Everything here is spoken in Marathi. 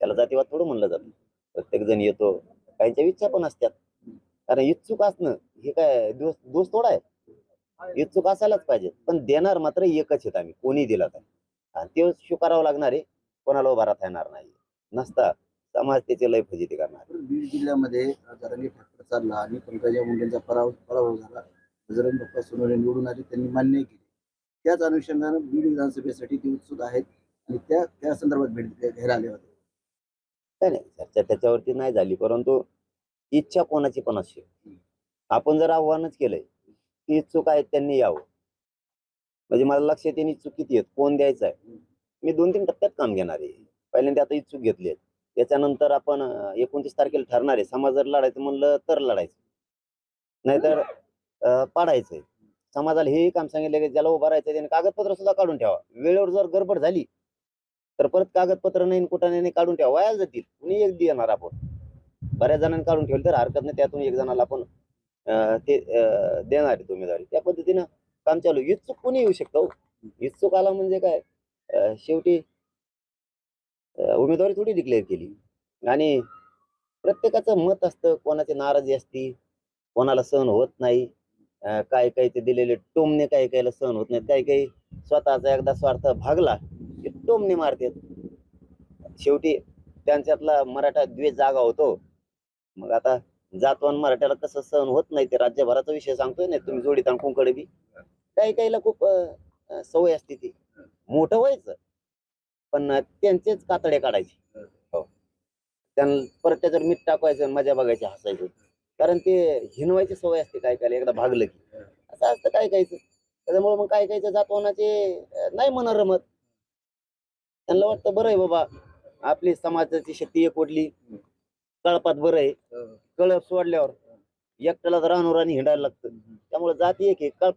त्याला जातीवाद थोडं म्हणलं जातं. प्रत्येक जण येतो. काहींच्या इच्छा पण असतात. कारण इच्छुक असणं हे काय दोष दोष थोडा आहे. इच्छुक असायलाच पाहिजे. पण देणार मात्र एकच आहेत आम्ही. कोणी दिला तर. आणि ते स्वीकारावं लागणार आहे. कोणाला उभा राहता येणार नाही. नसता. समाज त्याचे लय फजिती करणार. बीड जिल्ह्यामध्ये जरांगी फॅक्टर चालला आणि पंकजा मुंडेंचा पराभव पराभव झाला. बजरंग बाप्पा सोनवणे निवडून आले. त्यांनी मान्य केले. त्याच अनुषंगानं बीड विधानसभेसाठी ते उत्सुक आहेत. आणि त्या त्या संदर्भात भेट घ्यायला आले होते. नाही नाही. चर्चा त्याच्यावरती नाही झाली. परंतु इच्छा कोणाची पण असते आपण जर आव्हानच केलंय की इच्छुक आहेत त्यांनी यावं. म्हणजे मला लक्षात येणे इच्छुक किती आहेत कोण द्यायचं आहे? मी दोन तीन टप्प्यात काम घेणार आहे. पहिल्यांदा आता इच्छुक घेतले आहेत त्याच्यानंतर आपण एकोणतीस तारखेला ठरणार आहे. समाज जर लढायचं म्हणलं तर लढायचं. नाहीतर पाडायचंय. समाजाला हे काम सांगितलं की ज्याला उभं राहायचं त्याने कागदपत्र सुद्धा काढून ठेवा. वेळेवर जर गडबड झाली तर परत कागदपत्र नाही कुठं नाही काढून ठेवा. वाया जातील. कुणी एक देणार आपण. बऱ्याच जणांनी काढून ठेवलं तर हरकत नाही. त्यातून एक जणाला आपण ते देणार आहे उमेदवारी त्या पद्धतीनं काम चालू आहे. इच्छुक कुणी येऊ शकतो हो. इच्छुक आला म्हणजे काय? शेवटी उमेदवारी थोडी डिक्लेअर केली. आणि प्रत्येकाचं मत असतं. कोणाची नाराजी असती कोणाला सहन होत नाही. काय काय काही ते दिलेले टोमने काही काहीला सहन होत नाही काही काही स्वतःचा एकदा स्वार्थ भागला की टोमणे मारतात शेवटी त्यांच्यातला मराठा द्वेष जागा होतो. मग आता जातवान मराठ्याला कसं सहन होत नाही ते राज्यभराचा विषय सांगतोय ना तुम्ही आणि कुंकडे बी. काही काहीला खूप सवय असते ती. मोठं व्हायचं पण त्यांचेच कातडे काढायचे. हो. त्यांना परत त्याच्यावर मीठ टाकायचं आणि मजा बघायची हसायचं. कारण ते हिनवायची सवय असते काय काय एकदा भागलं की. असं असतं काय कायचं त्याच्यामुळे मग काय कायचं जातवानाचे नाही मना रमत. त्यांना वाटतं बरं आहे बाबा आपली समाजाची शक्ती एक ओढली कळपात बरं आहे. कळप सोडल्यावर एकट्याला आणि हिंडायला लागतं. त्यामुळे जाती एक आहे. कळपात